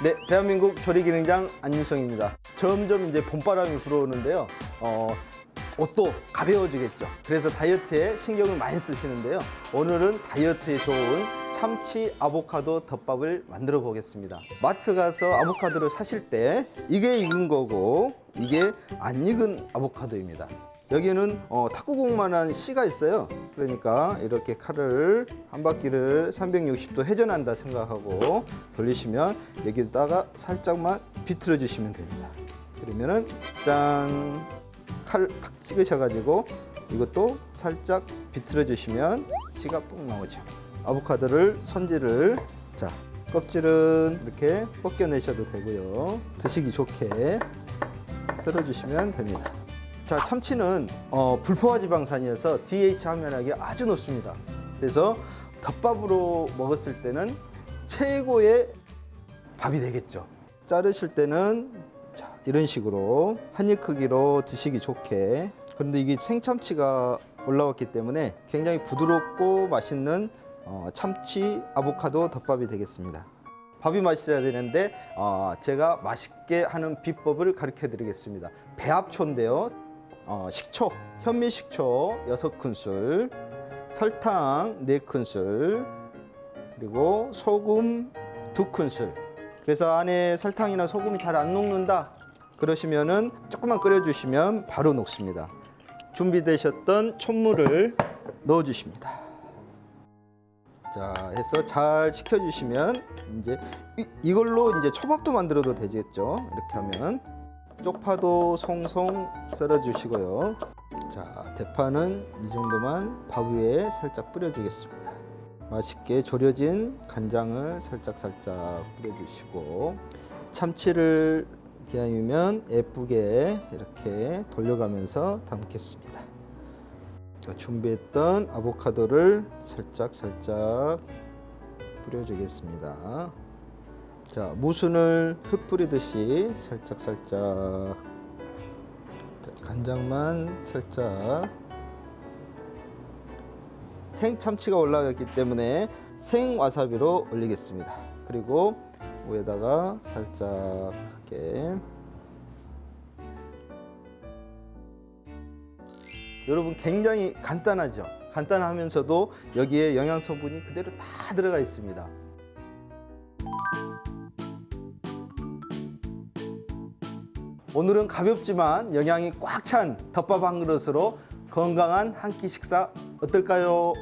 네, 대한민국 조리기능장 안윤성입니다. 점점 이제 봄바람이 불어오는데요. 어, 옷도 가벼워지겠죠. 그래서 다이어트에 신경을 많이 쓰시는데요. 오늘은 다이어트에 좋은 참치 아보카도 덮밥을 만들어 보겠습니다. 마트 가서 아보카도를 사실 때 이게 익은 거고 이게 안 익은 아보카도입니다. 여기는 어, 탁구공만한 씨가 있어요. 그러니까 이렇게 칼을 한 바퀴를 360도 회전한다 생각하고 돌리시면 여기다가 살짝만 비틀어 주시면 됩니다. 그러면은 짠! 칼 탁 찍으셔 가지고 이것도 살짝 비틀어 주시면 씨가 뽕 나오죠. 아보카도를 손질을 자 껍질은 이렇게 벗겨내셔도 되고요. 드시기 좋게 썰어주시면 됩니다. 자, 참치는 어, 불포화 지방산이어서 DH 함유량이 아주 높습니다. 그래서 덮밥으로 먹었을 때는 최고의 밥이 되겠죠. 자르실 때는 자, 이런 식으로 한 입 크기로 드시기 좋게. 그런데 이게 생참치가 올라왔기 때문에 굉장히 부드럽고 맛있는 어, 참치 아보카도 덮밥이 되겠습니다. 밥이 맛있어야 되는데 어, 제가 맛있게 하는 비법을 가르쳐 드리겠습니다. 배합초인데요. 어, 식초, 현미 식초 6큰술, 설탕 4큰술, 그리고 소금 2큰술. 그래서 안에 설탕이나 소금이 잘 안 녹는다. 그러시면은 조금만 끓여 주시면 바로 녹습니다. 준비되셨던 촛물을 넣어 주십니다. 자, 해서 잘 식혀주시면 이제 이, 이걸로 이제 초밥도 만들어도 되겠죠. 이렇게 하면 쪽파도 송송 썰어주시고요. 자, 대파는 이 정도만 밥 위에 살짝 뿌려주겠습니다. 맛있게 졸여진 간장을 살짝 살짝 뿌려주시고 참치를 기왕이면 예쁘게 이렇게 돌려가면서 담겠습니다. 자, 준비했던 아보카도를 살짝 살짝 뿌려주겠습니다. 자, 무순을 흩뿌리듯이 살짝 살짝 자, 간장만 살짝 생참치가 올라갔기 때문에 생와사비로 올리겠습니다. 그리고 위에다가 살짝 하게 여러분 굉장히 간단하죠. 간단하면서도 여기에 영양 성분이 그대로 다 들어가 있습니다. 오늘은 가볍지만 영양이 꽉 찬 덮밥 한 그릇으로 건강한 한 끼 식사 어떨까요?